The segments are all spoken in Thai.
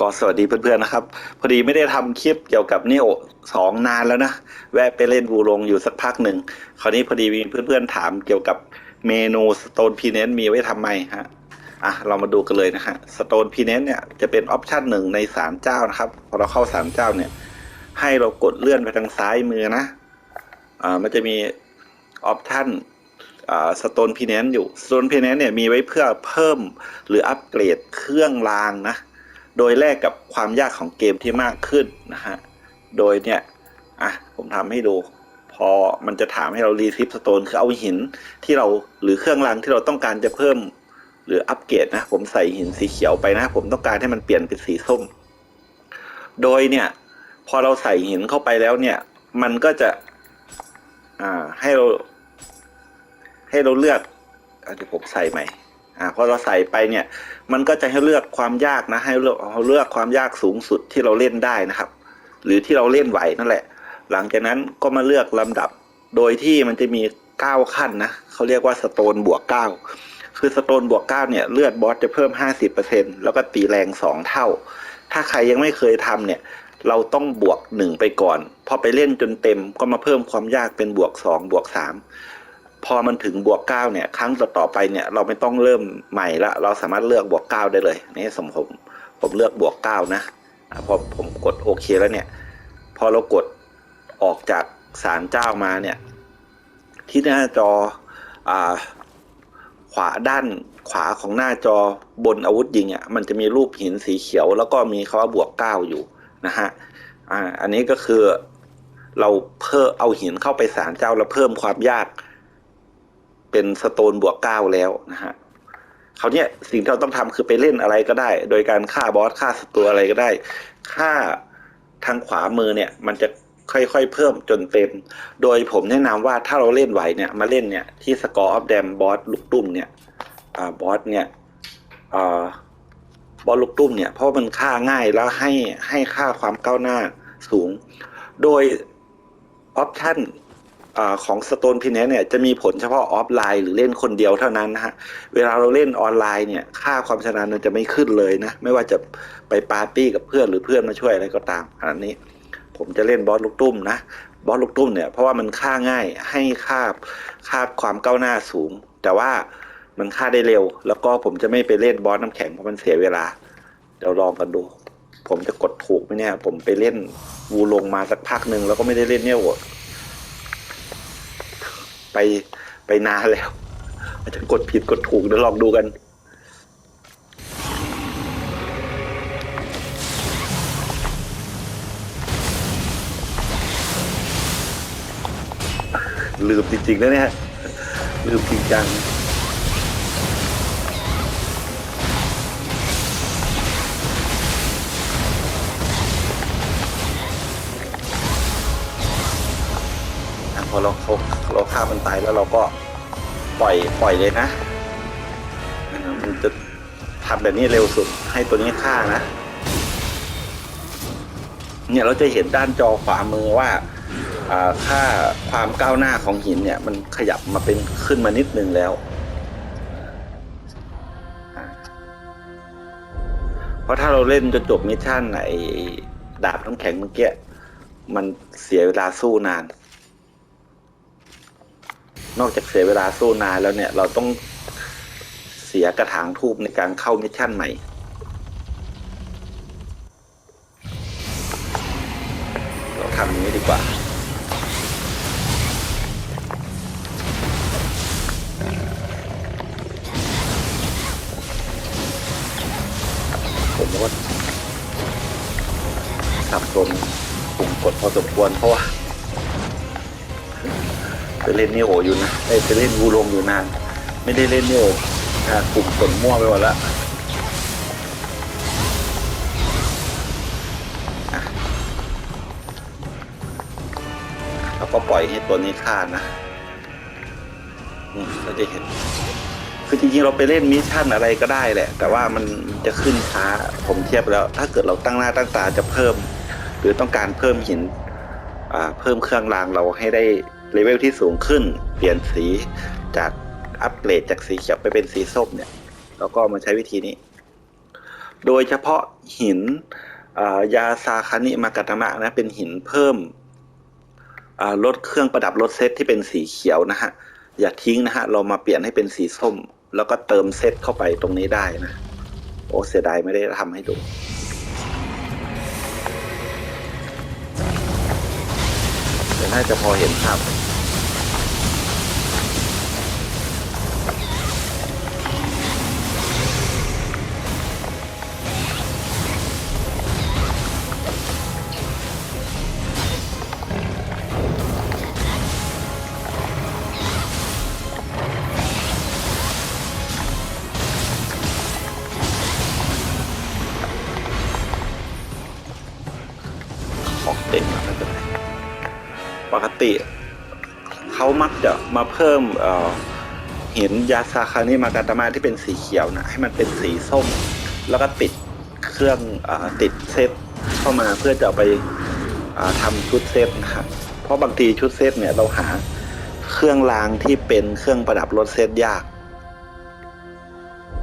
ก็สวัสดีเพื่อนๆนะครับ พอดีไม่ได้ทำคลิปเกี่ยวกับนิโอสองนานแล้วนะ แวะไปเล่นบูลงอยู่สักพักหนึ่ง คราวนี้พอดีมีเพื่อนๆถามเกี่ยวกับเมนูสโตนพีเนนมีไว้ทำไมฮะอะเรามาดูกันเลยนะฮะสโตนพีเนนเนี่ยจะเป็นออปชันหนึ่งในสามเจ้านะครับ พอเราเข้าสามเจ้าเนี่ย ให้เรากดเลื่อนไปทางซ้ายมือนะอ่ามันจะมีออปชันอ่าสโตนพีเนนอยู่สโตนพีเนนเนี่ยมีไว้เพื่อเพิ่มหรืออัปเกรดเครื่องรางนะ โดยแลกกับความยากของเกมที่มากขึ้นนะฮะ โดยเนี่ย อะ ผมทำให้ดู พอมันจะถามให้เรารีทิปสโตนคือเอาหินที่เราหรือเครื่องรางที่เราต้องการจะเพิ่ม หรืออัปเกรดนะ ผมใส่หินสีเขียวไปนะ ผมต้องการให้มันเปลี่ยนเป็นสีส้ม โดยเนี่ย พอเราใส่หินเข้าไปแล้วเนี่ย มันก็จะ อ่า ให้เรา ให้เราเลือกอเดี๋ยวผมใส่ใหม่ อ่าพอเราใส่ไปเนี่ย มันก็จะให้เลือกความยากนะ ให้เลือกเลือกความยากสูงสุดที่เราเล่นได้นะครับ หรือที่เราเล่นไหวนั่นแหละ หลังจากนั้นก็มาเลือกลำดับ โดยที่มันจะมีเก้าขั้นนะเขาเรียกว่าสโตนบวกเก้าคือสโตนบวกเก้าเนี่ยเลือดบอสจะเพิ่มห้าสิบเปอร์เซ็นแล้วก็ตีแรงสองเท่า ถ้าใครยังไม่เคยทำเนี่ยเราต้องบวกหนึ่งไปก่อน พอไปเล่นจนเต็มก็มาเพิ่มความยากเป็นบวกสองบวกสาม พอมันถึงบวกเก้าเนี่ย ครั้งต่อๆไปเนี่ยเราไม่ต้องเริ่มใหม่ละ เราสามารถเลือกบวกเก้าได้เลย นี่สมผมผมเลือกบวกเก้านะพอผมกดโอเคแล้วเนี่ย พอเรากดออกจากศาลเจ้ามาเนี่ย ที่หน้าจออขวาด้านขวาของหน้าจอบนอาวุธยิงอะมันจะมีรูปหินสีเขียว แล้วก็มีคาว่าบวกเก้าอยู่นะฮะอ่าอันนี้ก็คือเราเพิ่มเอาหินเข้าไปศาลเจ้าแล้วเพิ่มความยาก เป็นสโตนบวกเก้าแล้วนะฮะเขาเนี่ยสิ่งที่เราต้องทำคือไปเล่นอะไรก็ได้ โดยการฆ่าบอสฆ่าศัตรูอะไรก็ได้ฆ่าทางขวามือเนี่ย มันจะค่อยๆเพิ่มจนเต็ม โดยผมแนะนำว่าถ้าเราเล่นไหวเนี่ยมาเล่นเนี่ยที่สกอร์ออฟแดมบอสลูกตุ้มเนี่ยอบอสเนี่ยอบอสลูกตุ้มเนี่ยเพราะมันฆ่าง่ายแล้วให้ให้ค่าความก้าวหน้าสูง โดยออปชั่น อของสโตนพินเนี่ยจะมีผลเฉพาะออฟไลน์หรือเล่นคนเดียวเท่านั้นนะฮะ เวลาเราเล่นออนไลน์เนี่ยค่าความชนาญมันจะไม่ขึ้นเลยนะ ไม่ว่าจะไปปาร์ตี้กับเพื่อนหรือเพื่อนมาช่วยอะไรก็ตามอันนี้ ผมจะเล่นบอสลูกตุ้มนะบอสลูกตุ้มเนี่ยเพราะว่ามันฆ่าง่ายให้ค่าค่าความก้าวหน้าสูง แต่ว่ามันฆ่าได้เร็ว แล้วก็ผมจะไม่ไปเล่นบอสน้ำแข็งเพราะมันเสียเวลาเดี๋ยวลองกันดู ผมจะกดถูกไหมเนี่ย ผมไปเล่นวูลงมาสักพักหนึ่งแล้วก็ไม่ได้เล่นเนี่ยโห ไปไปนานแล้ว อาจจะกดผิดกดถูกเดี๋ยวลองดูกัน ลืมจริงๆแล้วเนี่ยลืมจริงจัง อะพอเราเขาเราฆ่ามันตายแล้วเราก็ปล่อยปล่อยเลยนะมันจะทำแบบนี้เร็วสุดให้ตัวนี้ฆ่านะ เนี่ยเราจะเห็นด้านจอขวามือว่าอ่าค่าความก้าวหน้าของหินเนี่ย มันขยับมาเป็นขึ้นมานิดนึงแล้ว เพราะถ้าเราเล่นจนจบมิชชั่นไอ้ดาบน้ำแข็งเมื่อกี้มันเสียเวลาสู้นาน นอกจากเสียเวลาสู้นานแล้วเนี่ย เราต้องเสียกระถางทูบในการเข้ามิชชั่นใหม่ เราทำอย่างนี้ดีกว่า ผมก็สับสนปุ่มกดพอสมควรเพราะว่า ไปเล่นนิโออยู่นะไปเล่นวูลงอยู่นาน ไม่ได้เล่นนิโออ่ากลุ่มกดมั่วไปหมดละอะแล้วก็ปล่อยให้ตัวนี้ฆ่านะนี่เราจะเห็น คือจริงๆเราไปเล่นมิชชั่นอะไรก็ได้แหละ แต่ว่ามันจะขึ้นช้า ผมเทียบแล้ว ถ้าเกิดเราตั้งหน้าตั้งตาจะเพิ่ม หรือต้องการเพิ่มหินอ่าเพิ่มเครื่องรางเราให้ได้ เลเวลที่สูงขึ้น เปลี่ยนสีจากอัปเกรดจากสีเขียวไปเป็นสีส้มเนี่ย แล้วก็มาใช้วิธีนี้ โดยเฉพาะหินยาซาคานิมากาตามะนะ เป็นหินเพิ่มลดเครื่องประดับรถเซตที่เป็นสีเขียวนะฮะ อย่าทิ้งนะฮะ เรามาเปลี่ยนให้เป็นสีส้ม แล้วก็เติมเซตเข้าไปตรงนี้ได้นะ โอ้เสียดายไม่ได้ทำให้ดูน่าจะพอเห็นภาพ ติเขามักจะมาเพิ่มเหินยาซาคานิมากาตามะที่เป็นสีเขียวนะให้มันเป็นสีส้ม แล้วก็ติดเครื่องอติดเซตเข้ามาเพื่อจะไปอ่าทำชุดเซตนะครับเพราะบางทีชุดเซตเนี่ยเราหาเครื่องรางที่เป็นเครื่องประดับรถเซตยาก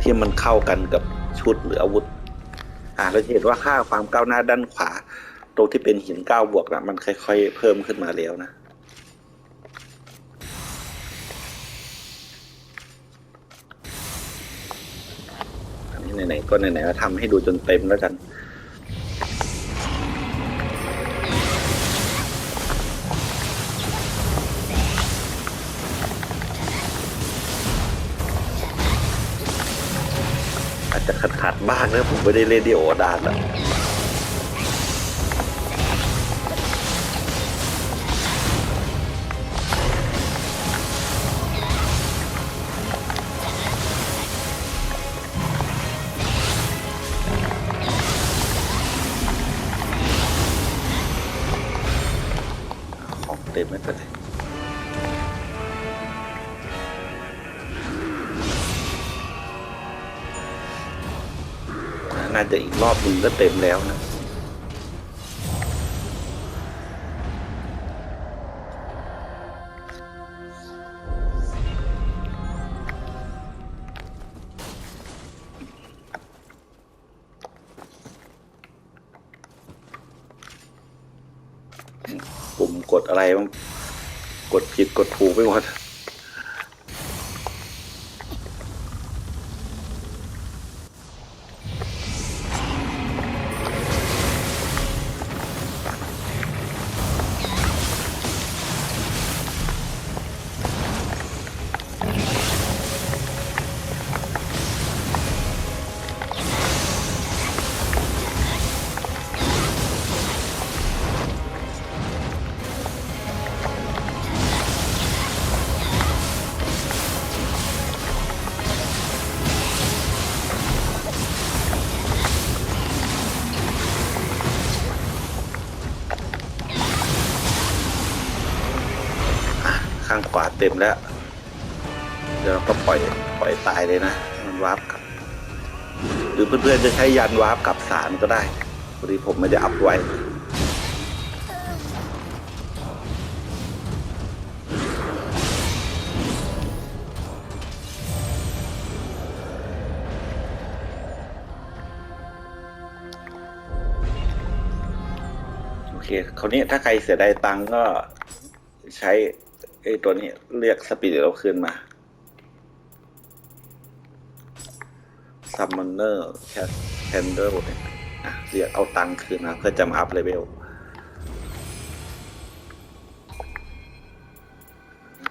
ที่มันเข้ากันกับชุดหรืออาวุธอ่าเราเห็นว่าค่าความก้าวหน้าด้านขวาตรงที่เป็นหินก้าวบวกนะมันค่อย ๆ เพิ่มขึ้นมาแล้วนะ อันนี้ ไหนๆก็ไหนๆก็ทำให้ดูจนเต็มแล้วกัน อาจจะขาดๆบ้างนะผมไม่ได้เล่นดีโอดานแล้วขอะ เต็มไม่เป็นไรน่าจะอีกรอบหนึ่งก็เต็มแล้วนะ อะไรบ้างกดผิดกดถูกไปหมด ข้างขวาเต็มแล้ว เดี๋ยวเราก็ปล่อยปล่อยตายเลยนะมันวาร์ปกลับ หรือเพื่อนๆจะใช้ยันวาร์ปกลับสารก็ได้พอดีผมไม่ได้อัพไว้โอเคคราวนี้ถ้าใครเสียดายตังก็ใช้ ไอ้ตัวนี้เรียกสปีดเราคืนมาซัมมอนเนอร์แคสเทนเนี่ยอะเรียกเอาตังค์คืนมาเพื่อจะมาอัพเลเวล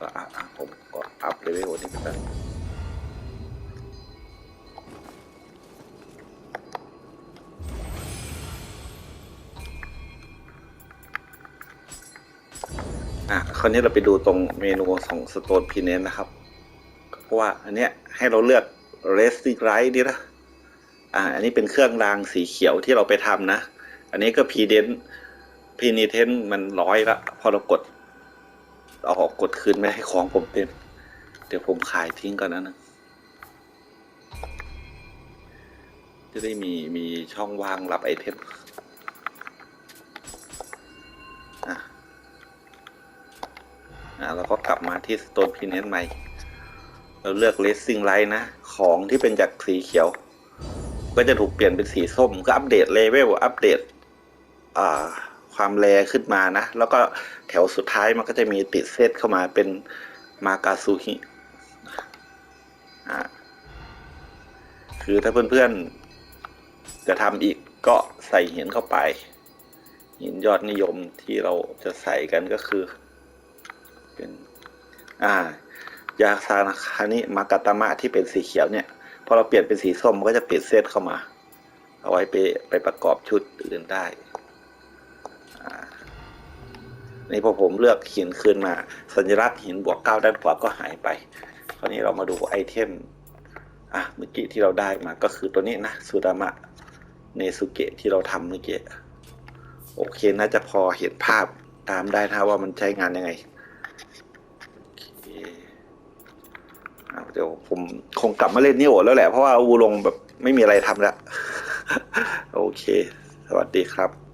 ก็อะอะผมก็อัพเลเวลนี้ไปแล้ว อะคราวนี้เราไปดูตรงเมนูของ Stone p i n e นะครับเพราะว่าอันเนี้ยให้เราเลือก Resting Right ดีนะอ่าอันนี้เป็นเครื่องรางสีเขียวที่เราไปทำนะ อันนี้ก็พีเดนพีนิเทนมันร้อยละพอเรากดเอาออกกดคืนไม่ให้ของผมเต็ม เดี๋ยวผมขายทิ้งก่อนนะนะจะได้มีมีช่องว่างรับไอเทม อ่าแล้วก็กลับมาที่ Stone p i n e n ใหม่ เราเลือก Racing Light นะ ของที่เป็นจากสีเขียว ก็จะถูกเปลี่ยนเป็นสีส้ม ก็อัปเดตเลเวลอัปเดต อ่า ความแรขึ้นมานะ แล้วก็แถวสุดท้ายมันก็จะมีติดเซตเข้ามาเป็นมากาซูฮิอ่าคือถ้าเพื่อนๆจะทำอีกก็ใส่หินเข้าไป หินยอดนิยมที่เราจะใส่กันก็คือ เป็นอ่ายาซานคานิมากาตามะที่เป็นสีเขียวเนี่ยพอเราเปลี่ยนเป็นสีส้มมันก็จะเปลี่ยนเซตเข้ามา เอาไว้ไปไปประกอบชุดอื่นได้นี่พอผมเลือกหินคืนมา สัญลักษณ์หินบวกเก้าด้านขวาก็หายไป คราวนี้เรามาดูไอเทมอะเมื่อกี้ที่เราได้มาก็คือตัวนี้นะสุดามะเนสุเกะที่เราทำเมื่อกี้โอเคน่าจะพอเห็นภาพตามได้นะว่ามันใช้งานยังไง โอเค เดี๋ยวผมคงกลับมาเล่นนิโอแล้วแหละเพราะว่าอูลงแบบไม่มีอะไรทำแล้ว โอเค สวัสดีครับ